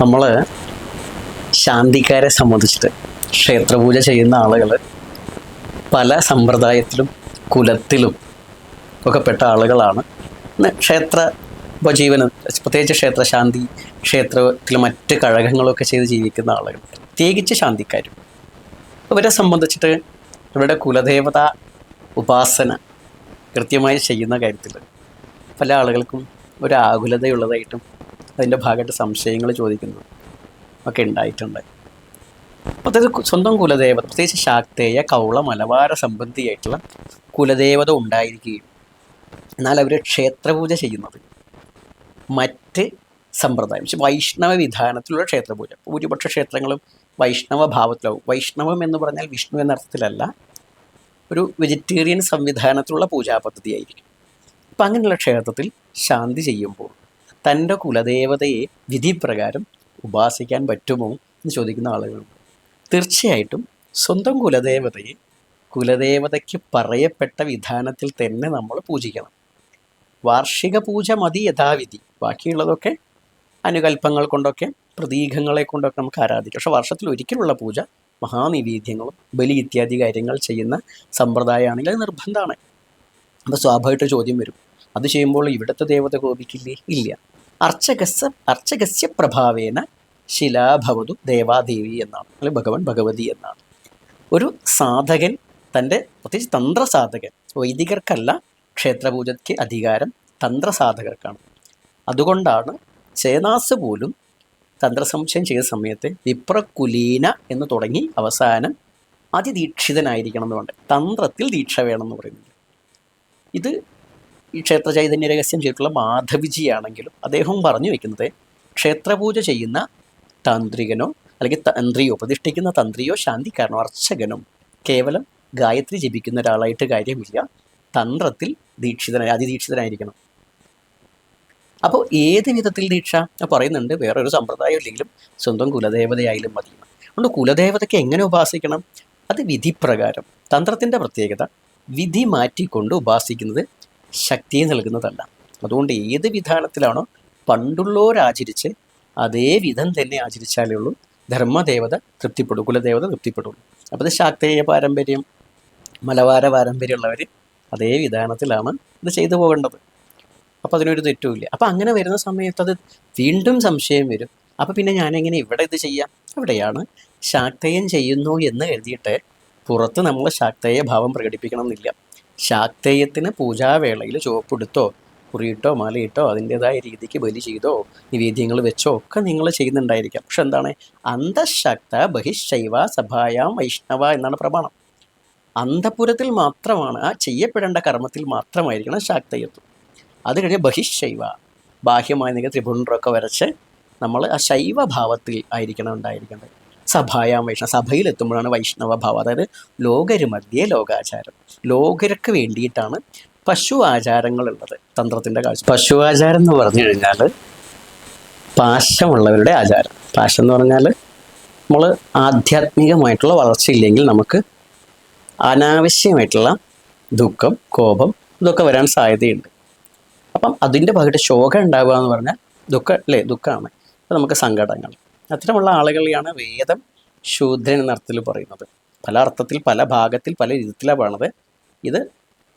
നമ്മൾ ശാന്തിക്കാരെ സംബന്ധിച്ചിട്ട് ക്ഷേത്രപൂജ ചെയ്യുന്ന ആളുകൾ പല സമ്പ്രദായത്തിലും കുലത്തിലും ഒക്കെ പെട്ട ആളുകളാണ്. ക്ഷേത്ര ഉപജീവനം പ്രത്യേകിച്ച് ക്ഷേത്രശാന്തി ക്ഷേത്രത്തിൽ മറ്റ് കഴകങ്ങളൊക്കെ ചെയ്ത് ജീവിക്കുന്ന ആളുകൾ പ്രത്യേകിച്ച് ശാന്തിക്കാരും. ഇവരെ സംബന്ധിച്ചിട്ട് ഇവരുടെ കുലദേവത ഉപാസന കൃത്യമായി ചെയ്യുന്ന കാര്യത്തിൽ പല ആളുകൾക്കും ഒരു ആകുലതയുള്ളതായിട്ടും അതിന്റെ ഭാഗമായിട്ട് സംശയങ്ങൾ ചോദിക്കുന്നു. ഒക്കെ ഉണ്ടായിട്ടുണ്ട്. പ്രത്യേകിച്ച് സ്വന്തം കുലദേവത പ്രത്യേകിച്ച് ശാക്തേയ കൗള മലബാര സംബന്ധിയായിട്ടുള്ള കുലദേവത ഉണ്ടായിരിക്കുകയും എന്നാൽ അവർ ക്ഷേത്രപൂജ ചെയ്യുന്നത്. മറ്റ് സമ്പ്രദായം വൈഷ്ണവ വിധാനത്തിലുള്ള ക്ഷേത്രപൂജ. ഭൂരിപക്ഷ ക്ഷേത്രങ്ങളും വൈഷ്ണവ ഭാവത്തിലാവും. വൈഷ്ണവം എന്ന് പറഞ്ഞാൽ വിഷ്ണു എന്ന അർത്ഥത്തിലല്ല ഒരു വെജിറ്റേറിയൻ സംവിധാനത്തിലുള്ള പൂജാ പദ്ധതിയായിരിക്കും. അപ്പം അങ്ങനെയുള്ള ക്ഷേത്രത്തിൽ ശാന്തി ചെയ്യുമ്പോൾ തന്റെ കുലദേവതയെ വിധിപ്രകാരം ഉപാസിക്കാൻ പറ്റുമോ എന്ന് ചോദിക്കുന്ന ആളുകളുണ്ട്. തീർച്ചയായിട്ടും സ്വന്തം കുലദേവതയെ കുലദേവതയ്ക്ക് പറയപ്പെട്ട വിധാനത്തിൽ തന്നെ നമ്മൾ പൂജിക്കണം. വാർഷിക പൂജ മതി യഥാവിധി. ബാക്കിയുള്ളതൊക്കെ അനുകൽപ്പങ്ങൾ കൊണ്ടൊക്കെ പ്രതീകങ്ങളെ കൊണ്ടൊക്കെ നമുക്ക് ആരാധിക്കാം. പക്ഷെ വർഷത്തിൽ ഒരിക്കലുള്ള പൂജ മഹാനിവേദ്യങ്ങളും ബലി ഇത്യാദി കാര്യങ്ങൾ ചെയ്യുന്ന സമ്പ്രദായമാണെങ്കിൽ അത് നിർബന്ധമാണ്. അപ്പോൾ സ്വാഭാവികമായിട്ട് ചോദ്യം വരും. അത് ചെയ്യുമ്പോൾ ഇവിടുത്തെ ദേവത കോപിക്കില്ലേ? ഇല്ല. അർച്ചകസ്യ അർച്ചകസ്യ പ്രഭാവേന ശിലാഭവതു ദേവാദേവി എന്നാണ്. അല്ലെങ്കിൽ ഭഗവാൻ ഭഗവതി എന്നാണ്. ഒരു സാധകൻ തന്റെ പ്രത്യേകിച്ച് തന്ത്രസാധകൻ വൈദികർക്കല്ല ക്ഷേത്രപൂജയ്ക്ക് അധികാരം തന്ത്രസാധകർക്കാണ്. അതുകൊണ്ടാണ് ചേനാസ് പോലും തന്ത്രസംശയം ചെയ്ത സമയത്ത് വിപ്രകുലീന എന്ന് തുടങ്ങി അവസാനം അതിദീക്ഷിതനായിരിക്കണം എന്ന് തന്ത്രത്തിൽ ദീക്ഷ വേണം എന്ന് പറയുന്നത്. ഇത് ഈ ക്ഷേത്ര ചൈതന്യ രഹസ്യം ചെയ്തിട്ടുള്ള മാധവിജിയാണെങ്കിലും അദ്ദേഹം പറഞ്ഞു വെക്കുന്നത് ക്ഷേത്രപൂജ ചെയ്യുന്ന താന്ത്രികനോ അല്ലെങ്കിൽ തന്ത്രിയോ പ്രതിഷ്ഠിക്കുന്ന തന്ത്രിയോ ശാന്തിക്കാരനോ അർച്ചകനും കേവലം ഗായത്രി ജപിക്കുന്ന ഒരാളായിട്ട് കാര്യമില്ല. തന്ത്രത്തിൽ ദീക്ഷിതനായി അതിദീക്ഷിതനായിരിക്കണം. അപ്പോൾ ഏത് വിധത്തിൽ ദീക്ഷ? പറയുന്നുണ്ട് വേറൊരു സമ്പ്രദായം ഇല്ലെങ്കിലും സ്വന്തം കുലദേവതയായാലും മതി. അതുകൊണ്ട് കുലദേവതയ്ക്ക് എങ്ങനെ ഉപാസിക്കണം? അത് വിധിപ്രകാരം. തന്ത്രത്തിന്റെ പ്രത്യേകത വിധി മാറ്റിക്കൊണ്ട് ഉപാസിക്കുന്നത് ശക്തിയെ നൽകുന്നതല്ല. അതുകൊണ്ട് ഏത് വിധാനത്തിലാണോ പണ്ടുള്ളവരാചരിച്ച് അതേ വിധം തന്നെ ആചരിച്ചാലേ ഉള്ളൂ. ധർമ്മദേവത തൃപ്തിപ്പെടും കുലദേവത തൃപ്തിപ്പെടുള്ളൂ. അപ്പോൾ ഇത് ശാക്തേയ പാരമ്പര്യം മലബാര പാരമ്പര്യമുള്ളവർ അതേ വിധാനത്തിലാണ് ഇത് ചെയ്തു പോകേണ്ടത്. അപ്പോൾ അതിനൊരു തെറ്റുമില്ല. അപ്പോൾ അങ്ങനെ വരുന്ന സമയത്ത് അത് വീണ്ടും സംശയം വരും. അപ്പോൾ പിന്നെ ഞാനെങ്ങനെ ഇവിടെ ഇത് ചെയ്യാം? അവിടെയാണ് ശാക്തേയം ചെയ്യുന്നു എന്ന് എഴുതിയിട്ട് പുറത്ത് നമ്മൾ ശാക്തേയ ഭാവം പ്രകടിപ്പിക്കണം എന്നില്ല ശാക്തേയത്തിന് പൂജാവേളയിൽ ചുവപ്പെടുത്തോ കുറിയിട്ടോ മലയിട്ടോ അതിന്റെതായ രീതിക്ക് ബലി ചെയ്തോ നിവേദ്യങ്ങൾ വെച്ചോ ഒക്കെ നിങ്ങൾ ചെയ്യുന്നുണ്ടായിരിക്കാം. പക്ഷെ എന്താണ്? അന്തശക്ത ബഹിശൈവ സഭായാം വൈഷ്ണവ എന്നാണ് പ്രമാണം. അന്തപുരത്തിൽ മാത്രമാണ് ആ ചെയ്യപ്പെടേണ്ട കർമ്മത്തിൽ മാത്രമായിരിക്കണം ശാക്തയത്വം. അത് കഴിഞ്ഞ് ബഹിശൈവ ബാഹ്യമായ നിങ്ങൾ ത്രിപുണ്ടറൊക്കെ വരച്ച് നമ്മൾ ആ ശൈവഭാവത്തിൽ ആയിരിക്കണം ഉണ്ടായിരിക്കേണ്ടത്. സഭായാം വൈഷ്ണവ സഭയിലെത്തുമ്പോഴാണ് വൈഷ്ണവ ഭാവം അതായത് ലോകര് ലോകാചാരം. ലോകർക്ക് വേണ്ടിയിട്ടാണ് പശു ആചാരങ്ങളുള്ളത് തന്ത്രത്തിന്റെ കാഴ്ച. പശു ആചാരം എന്ന് പറഞ്ഞു കഴിഞ്ഞാൽ പാശമുള്ളവരുടെ ആചാരം. പാശം എന്ന് പറഞ്ഞാൽ നമ്മൾ ആധ്യാത്മികമായിട്ടുള്ള വളർച്ചയില്ലെങ്കിൽ നമുക്ക് അനാവശ്യമായിട്ടുള്ള ദുഃഖം കോപം ഇതൊക്കെ വരാൻ സാധ്യതയുണ്ട്. അപ്പം അതിന്റെ ഭാഗമായിട്ട് ശോകം ഉണ്ടാവുക എന്ന് പറഞ്ഞാൽ ദുഃഖം അല്ലേ? ദുഃഖമാണ്. അപ്പം നമുക്ക് സങ്കടങ്ങൾ അത്തരമുള്ള ആളുകളെയാണ് വേദം ശൂദ്രൻ എന്ന അർത്ഥത്തിൽ പറയുന്നത്. പല അർത്ഥത്തിൽ പല ഭാഗത്തിൽ പല രീതിയിലാണ് പറയണത് ഇത്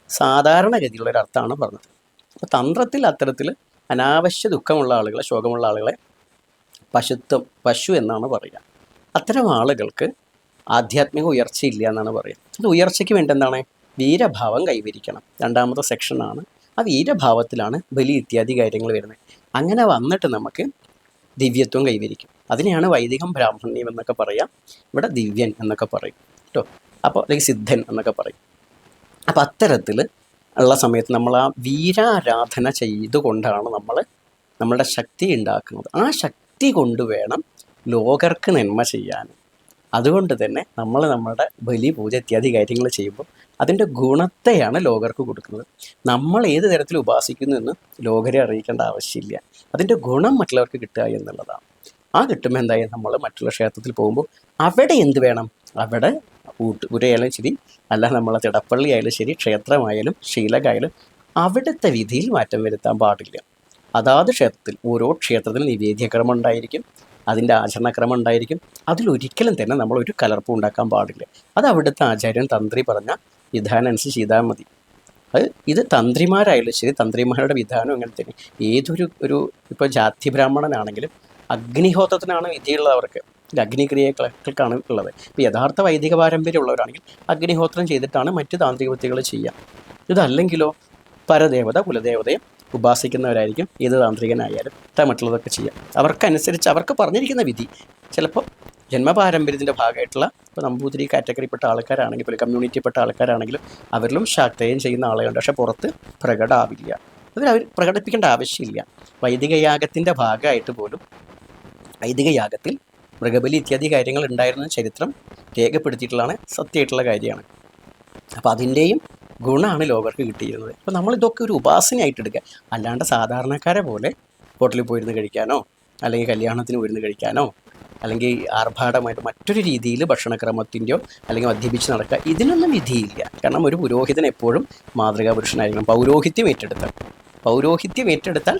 സാധാരണഗതിയിലുള്ള ഒരു അർത്ഥമാണ് പറഞ്ഞത്. അപ്പോൾ തന്ത്രത്തിൽ അത്തരത്തിൽ അനാവശ്യ ദുഃഖമുള്ള ആളുകളെ ശോകമുള്ള ആളുകളെ പശുത്വം പശു എന്നാണ് പറയുക. അത്തരം ആളുകൾക്ക് ആധ്യാത്മിക ഉയർച്ചയില്ല എന്നാണ് പറയുക. അത് ഉയർച്ചയ്ക്ക് വേണ്ടി എന്താണ്? വീരഭാവം കൈവരിക്കണം. രണ്ടാമത്തെ സെക്ഷനാണ് ആ വീരഭാവത്തിലാണ് ബലി ഇത്യാദി കാര്യങ്ങൾ വരുന്നത്. അങ്ങനെ വന്നിട്ട് നമുക്ക് ദിവ്യത്വം കൈവരിക്കും. അതിനെയാണ് വൈദികം ബ്രാഹ്മണ്യം എന്നൊക്കെ പറയാം. ഇവിടെ ദിവ്യൻ എന്നൊക്കെ പറയും കേട്ടോ അപ്പോൾ അല്ലെങ്കിൽ സിദ്ധൻ എന്നൊക്കെ പറയും. അപ്പോൾ അത്തരത്തിൽ ഉള്ള സമയത്ത് നമ്മൾ ആ വീരാരാധന ചെയ്തുകൊണ്ടാണ് നമ്മൾ നമ്മളുടെ ശക്തി ഉണ്ടാക്കുന്നത്. ആ ശക്തി കൊണ്ട് വേണം ലോകർക്ക് നന്മ ചെയ്യാൻ. അതുകൊണ്ട് തന്നെ നമ്മൾ നമ്മുടെ ബലി പൂജ ഇത്യാദി കാര്യങ്ങൾ ചെയ്യുമ്പോൾ അതിന്റെ ഗുണത്തെയാണ് ലോകർക്ക് കൊടുക്കുന്നത്. നമ്മൾ ഏത് തരത്തിൽ ഉപാസിക്കുന്നു എന്ന് ലോകരെ അറിയിക്കേണ്ട ആവശ്യമില്ല. അതിന്റെ ഗുണം മറ്റുള്ളവർക്ക് കിട്ടുക എന്നുള്ളതാണ്. ആ കിട്ടുമ്പോൾ എന്തായാലും നമ്മൾ മറ്റുള്ള ക്ഷേത്രത്തിൽ പോകുമ്പോൾ അവിടെ എന്ത് വേണം? അവിടെ ഊട്ട് ഉരയായാലും ശരി അല്ല നമ്മളെ തിടപ്പള്ളി ആയാലും ശരി ക്ഷേത്രമായാലും ശീലകായാലും അവിടുത്തെ വിധിയിൽ മാറ്റം വരുത്താൻ പാടില്ല. അതാത് ക്ഷേത്രത്തിൽ ഓരോ ക്ഷേത്രത്തിൽ നിവേദ്യക്രമം ഉണ്ടായിരിക്കും. അതിന്റെ ആചരണക്രമം ഉണ്ടായിരിക്കും. അതിലൊരിക്കലും തന്നെ നമ്മൾ ഒരു കലർപ്പും ഉണ്ടാക്കാൻ പാടില്ല. അത് അവിടുത്തെ ആചാര്യൻ തന്ത്രി പറഞ്ഞ വിധാനം അനുസരിച്ച് ചെയ്താൽ മതി. അത് ഇത് തന്ത്രിമാരായാലും ശരി തന്ത്രിമാരുടെ വിധാനം അങ്ങനെ തന്നെ. ഏതൊരു ഒരു ഇപ്പോൾ ജാതി ബ്രാഹ്മണനാണെങ്കിലും അഗ്നിഹോത്രത്തിനാണ് വിധിയുള്ളത് അവർക്ക്. അഗ്നിക്രിയകൾക്കാണ് ഉള്ളത്. ഇപ്പോൾ യഥാർത്ഥ വൈദിക പാരമ്പര്യമുള്ളവരാണെങ്കിൽ അഗ്നിഹോത്രം ചെയ്തിട്ടാണ് മറ്റ് താന്ത്രിക വിദ്യകൾ ചെയ്യുക. ഇതല്ലെങ്കിലോ പരദേവത കുലദേവതയും ഉപാസിക്കുന്നവരായിരിക്കും. ഏത് താന്ത്രികനായാലും ത മറ്റുള്ളതൊക്കെ ചെയ്യാം. അവർക്കനുസരിച്ച് അവർക്ക് പറഞ്ഞിരിക്കുന്ന വിധി. ചിലപ്പോൾ ജന്മപാരമ്പര്യത്തിന്റെ ഭാഗമായിട്ടുള്ള ഇപ്പോൾ നമ്പൂതിരി കാറ്റഗറിപ്പെട്ട ആൾക്കാരാണെങ്കിൽ പോലും കമ്മ്യൂണിറ്റിപ്പെട്ട ആൾക്കാരാണെങ്കിലും അവരിലും ശാക്തേയം ചെയ്യുന്ന ആളുകളുണ്ട് പക്ഷേ പുറത്ത് പ്രകടാവില്ല. അതിൽ അവർ പ്രകടിപ്പിക്കേണ്ട ആവശ്യമില്ല. വൈദികയാഗത്തിന്റെ ഭാഗമായിട്ട് പോലും വൈദികയാഗത്തിൽ മൃഗബലി ഇത്യാദി കാര്യങ്ങൾ ഉണ്ടായിരുന്ന ചരിത്രം രേഖപ്പെടുത്തിയിട്ടുള്ളതാണ് സത്യമായിട്ടുള്ള കാര്യമാണ്. അപ്പോൾ അതിന്റെയും ഗുണമാണ് ലോകർക്ക് കിട്ടിയിരുന്നത്. അപ്പോൾ നമ്മളിതൊക്കെ ഒരു ഉപാസനയായിട്ട് എടുക്കുക. അല്ലാണ്ട് സാധാരണക്കാരെ പോലെ ഹോട്ടലിൽ പോയിരുന്ന് കഴിക്കാനോ അല്ലെങ്കിൽ കല്യാണത്തിന് പോയിരുന്ന് കഴിക്കാനോ അല്ലെങ്കിൽ ആർഭാടമായിട്ട് മറ്റൊരു രീതിയിൽ ഭക്ഷണക്രമത്തിന്റെയോ അല്ലെങ്കിൽ മദ്യപിച്ച് നടക്കുക ഇതിനൊന്നും വിധിയില്ല. കാരണം ഒരു പുരോഹിതൻ എപ്പോഴും മാതൃകാ പുരുഷനായിരിക്കണം പൗരോഹിത്യം ഏറ്റെടുത്താൽ പൗരോഹിത്യം ഏറ്റെടുത്താൽ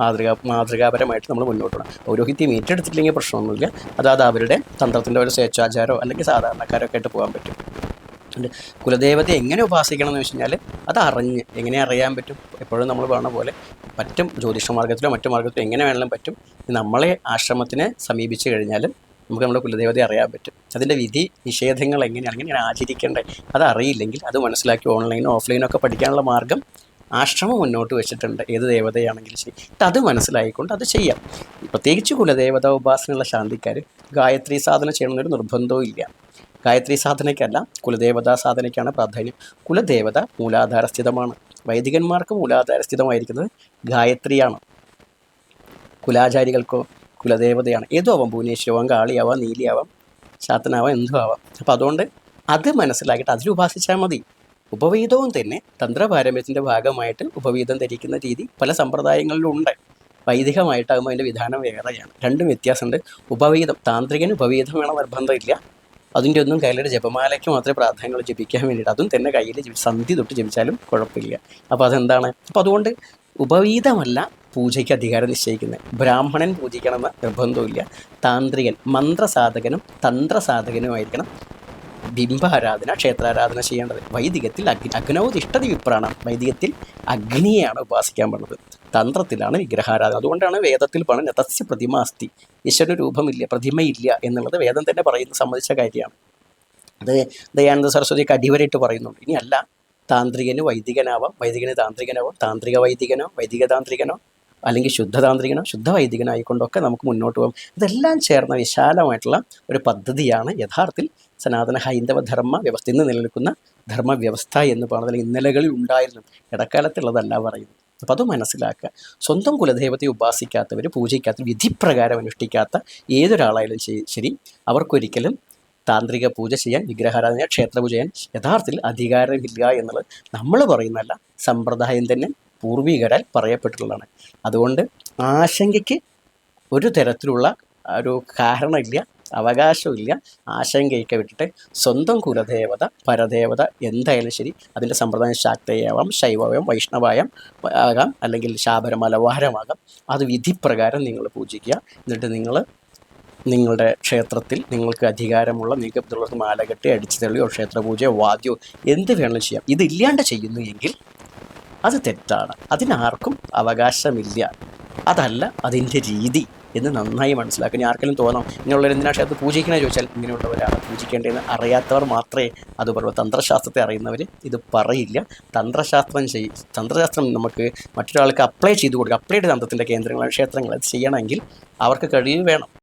മാതൃകാ മാതൃകാപരമായിട്ട് നമ്മൾ മുന്നോട്ട് പോകണം. പൗരോഹിത്യം ഏറ്റെടുത്തിട്ടില്ലെങ്കിൽ പ്രശ്നമൊന്നുമില്ല. അതായത് അവരുടെ തന്ത്രത്തിന്റെ ഒരു സ്വേച്ഛാചാരോ അല്ലെങ്കിൽ സാധാരണക്കാരോ ഒക്കെ ആയിട്ട് പോകാൻ പറ്റും. ഉണ്ട് കുലദേവത എങ്ങനെ ഉപാസിക്കണം എന്ന് വെച്ച് കഴിഞ്ഞാൽ അത് അറിഞ്ഞ് എങ്ങനെ അറിയാൻ പറ്റും എപ്പോഴും നമ്മൾ പറഞ്ഞ പോലെ പറ്റും ജ്യോതിഷ മാർഗത്തിലോ മറ്റു മാർഗത്തിലോ എങ്ങനെ വേണമെങ്കിലും പറ്റും നമ്മളെ ആശ്രമത്തിനെ സമീപിച്ചു കഴിഞ്ഞാൽ നമുക്ക് നമ്മുടെ കുലദേവതയെ അറിയാൻ പറ്റും. അതിന്റെ വിധി നിഷേധങ്ങൾ എങ്ങനെയാണ് എങ്ങനെയാണ് ആചരിക്കേണ്ടത് അത് അറിയില്ലെങ്കിൽ അത് മനസ്സിലാക്കി ഓൺലൈനോ ഓഫ്ലൈനോ ഒക്കെ പഠിക്കാനുള്ള മാർഗം ആശ്രമം മുന്നോട്ട് വെച്ചിട്ടുണ്ട്. ഏത് ദേവതയാണെങ്കിലും ശരി. അത് മനസ്സിലായിക്കൊണ്ട് അത് ചെയ്യാം. പ്രത്യേകിച്ച് കുലദേവത ഉപാസനയുള്ള ശാന്തിക്കാർ ഗായത്രി സാധന ചെയ്യണമെന്നൊരു നിർബന്ധവും ഇല്ല. ഗായത്രി സാധനയ്ക്കല്ല കുലദേവതാ സാധനയ്ക്കാണ് പ്രാധാന്യം. കുലദേവത മൂലാധാരസ്ഥിതമാണ്. വൈദികന്മാർക്ക് മൂലാധാരസ്ഥിതമായിരിക്കുന്നത് ഗായത്രിയാണ്. കുലാചാരികൾക്കോ കുലദേവതയാണ്. ഏതോ ആവാം ഭുവനേശ്വരമാവാം കാളിയാവാം നീലിയാവാം ശാത്തനാവാം എന്തും ആവാം. അപ്പം അതുകൊണ്ട് അത് മനസ്സിലാക്കിയിട്ട് അതിൽ ഉപാസിച്ചാൽ മതി. ഉപവീതവും തന്നെ തന്ത്രപാരമ്യത്തിന്റെ ഭാഗമായിട്ട് ഉപവീതം ധരിക്കുന്ന രീതി പല സമ്പ്രദായങ്ങളിലും ഉണ്ട് വൈദികമായിട്ടാകുമ്പോൾ അതിന്റെ വിധാനം വേറെയാണ്. രണ്ടും വ്യത്യാസമുണ്ട്. ഉപവീതം താന്ത്രികന് ഉപവീതം വേണം നിർബന്ധമില്ല. അതിന്റെ ഒന്നും കയ്യിലൊരു ജപമാലയ്ക്ക് മാത്രമേ പ്രാധാന്യങ്ങൾ ജപിക്കാൻ വേണ്ടിയിട്ട് അതും തന്നെ കയ്യിൽ സന്ധി തൊട്ട് ജപിച്ചാലും കുഴപ്പമില്ല. അപ്പോൾ അതെന്താണ്? അപ്പോൾ അതുകൊണ്ട് ഉപവീതമല്ല പൂജയ്ക്ക് അധികാരം നിശ്ചയിക്കുന്നത്. ബ്രാഹ്മണൻ പൂജിക്കണമെന്ന് നിർബന്ധമില്ല താന്ത്രികൻ മന്ത്രസാധകനും തന്ത്രസാധകനുമായിരിക്കണം ബിംബാരാധന ക്ഷേത്രാരാധന ചെയ്യേണ്ടത്. വൈദികത്തിൽ അഗ്നി അഗ്നൗതിഷ്ഠതി വിപ്രാണം വൈദികത്തിൽ അഗ്നിയെയാണ് ഉപാസിക്കാൻ പറഞ്ഞത്. തന്ത്രത്തിലാണ് വിഗ്രഹാരാധന. അതുകൊണ്ടാണ് വേദത്തിൽ പറഞ്ഞ തസ്യ പ്രതിമ അസ്ഥി ഈശ്വരന് രൂപമില്ല പ്രതിമയില്ല എന്നുള്ളത് വേദം തന്നെ പറയുന്ന സമ്മതിച്ച കാര്യമാണ്. അത് ദയാനന്ദ സരസ്വതിക്ക് അടിവരയിട്ട് പറയുന്നുണ്ട്. ഇനി അല്ല താന്ത്രികന് വൈദികനാവാം. വൈദികന് താന്ത്രികനാവാം. താന്ത്രിക വൈദികനോ വൈദിക താന്ത്രികനോ അല്ലെങ്കിൽ ശുദ്ധ താന്ത്രികനോ ശുദ്ധ വൈദികനായിക്കൊണ്ടൊക്കെ നമുക്ക് മുന്നോട്ട് പോകാം. ഇതെല്ലാം ചേർന്ന വിശാലമായിട്ടുള്ള ഒരു പദ്ധതിയാണ് യഥാർത്ഥത്തിൽ സനാതന ഹൈന്ദവ ധർമ്മ വ്യവസ്ഥ. ഇന്ന് നിലനിൽക്കുന്ന ധർമ്മവ്യവസ്ഥ എന്ന് അല്ലെങ്കിൽ ഇന്നലകളിൽ ഉണ്ടായിരുന്നു ഇടക്കാലത്തുള്ളതല്ല പറയുന്നത്. അപ്പോൾ അത് മനസ്സിലാക്കുക. സ്വന്തം കുലദൈവത്തെ ഉപാസിക്കാത്തവർ പൂജിക്കാത്ത വിധിപ്രകാരം അനുഷ്ഠിക്കാത്ത ഏതൊരാളായാലും ശരി- അവർക്കൊരിക്കലും താന്ത്രിക പൂജ ചെയ്യാൻ വിഗ്രഹാരാധന ക്ഷേത്ര പൂജ ചെയ്യാൻ യഥാർത്ഥത്തിൽ അധികാരമില്ല എന്നുള്ളത് നമ്മൾ പറയുന്നതല്ല. സമ്പ്രദായം തന്നെ പൂർവികരാൽ പറയപ്പെട്ടിട്ടുള്ളതാണ്. അതുകൊണ്ട് ആശങ്കയ്ക്ക് ഒരു തരത്തിലുള്ള ഒരു കാരണമില്ല. അവകാശമില്ല. ആശങ്കയൊക്കെ വിട്ടിട്ട് സ്വന്തം കുലദേവത പരദേവത എന്തായാലും ശരി. അതിന്റെ സമ്പ്രദായം ശാക്തയാവാം ശൈവമാവാം വൈഷ്ണവായം ആകാം അല്ലെങ്കിൽ ശാബര മലവാരമാകാം അത് വിധിപ്രകാരം നിങ്ങൾ പൂജിക്കുക. എന്നിട്ട് നിങ്ങൾ നിങ്ങളുടെ ക്ഷേത്രത്തിൽ നിങ്ങൾക്ക് അധികാരമുള്ള നിങ്ങൾക്ക് മാലകെട്ടി അടിച്ചു തള്ളിയോ ക്ഷേത്രപൂജയോ വാദ്യമോ എന്ത് വേണമെങ്കിലും ചെയ്യാം. ഇതില്ലാണ്ട് ചെയ്യുന്നു എങ്കിൽ അത് തെറ്റാണ്. അതിനാർക്കും അവകാശമില്ല. അതല്ല അതിന്റെ രീതി. എന്ന് നന്നായി മനസ്സിലാക്കുക ഇനി ആർക്കെങ്കിലും തോന്നാം ഇങ്ങനെയുള്ളവർ എന്തിനാ ക്ഷേത്രത്തിൽ പൂജിക്കണേ ചോദിച്ചാൽ ഇങ്ങനെയുള്ളവരാണ്. പൂജിക്കേണ്ടതെന്ന് അറിയാത്തവർ മാത്രമേ അത് പറയൂ. തന്ത്രശാസ്ത്രത്തെ അറിയുന്നവർ ഇത് പറയില്ല. തന്ത്രശാസ്ത്രം ചെയ് തന്ത്രശാസ്ത്രം നമുക്ക് മറ്റൊരാൾക്ക് അപ്ലൈ ചെയ്ത് കൊടുക്കുക അപ്ലൈഡ് തന്ത്രത്തിന്റെ കേന്ദ്രങ്ങളാണ് ക്ഷേത്രങ്ങൾ. അത് ചെയ്യണമെങ്കിൽ അവർക്ക് കഴിവ് വേണം.